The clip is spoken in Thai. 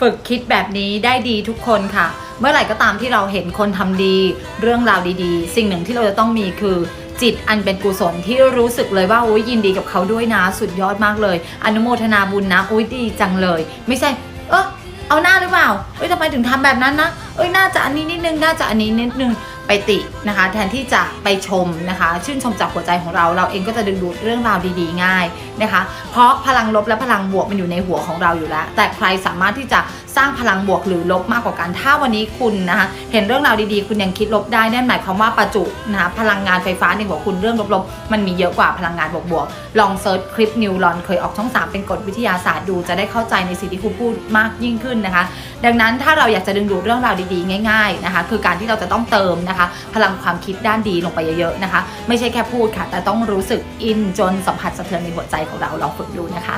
ฝึกคิดแบบนี้ได้ดีทุกคนค่ะ เมื่อไหร่ก็ตามที่เราเห็นคนทำดี เรื่องราวดีๆ สิ่งหนึ่งที่เราจะต้องมีคือจิตอันเป็นกุศลที่รู้สึกเลยว่าอุ้ยยินดีกับเขาด้วยนะ สุดยอดมากเลย อนุโมทนาบุญนะอุ้ยดีจังเลย ไม่ใช่ เออเอาหน้าหรือเปล่าเอ้ยทำไมถึงทำแบบนั้นนะเอ้ยน่าจะอันนี้นิดนึงน่าจะอันนี้นิดนึง ไปตินะคะ แทนที่จะไปชมนะคะ ชื่นชมจากหัวใจของเรา เราเองก็จะดึงดูดเรื่องราวดีๆ ง่ายนะคะ เพราะพลังลบและพลังบวกมันอยู่ในหัวของเราอยู่แล้ว แต่ใครสามารถที่จะสร้างพลังบวกหรือลบมากกว่ากัน ถ้าวันนี้คุณนะคะ เห็นเรื่องราวดีๆ คุณยังคิดลบได้นั่นหมายความว่าประจุนะคะพลังงานไฟฟ้าในหัวคุณเรื่องลบๆ มันมีเยอะกว่าพลังงานบวกๆ ลองเซิร์ชคลิปนิวรอนเคยออกช่อง 3 เป็นกฎวิทยาศาสตร์ดู จะได้เข้าใจในสิ่งที่ครูพูดมากยิ่งขึ้นนะคะ ดังนั้นถ้าเราอยากจะดึงดูดเรื่องราวดีๆ ง่าย ๆนะคะ คือการที่เราจะต้องเติมนะคะนะคะ พลังความคิดด้านดีลงไปเยอะๆนะคะ ไม่ใช่แค่พูดค่ะ แต่ต้องรู้สึกอินจนสัมผัสสะเทือนในหัวใจของเราลองฝึกดูนะคะ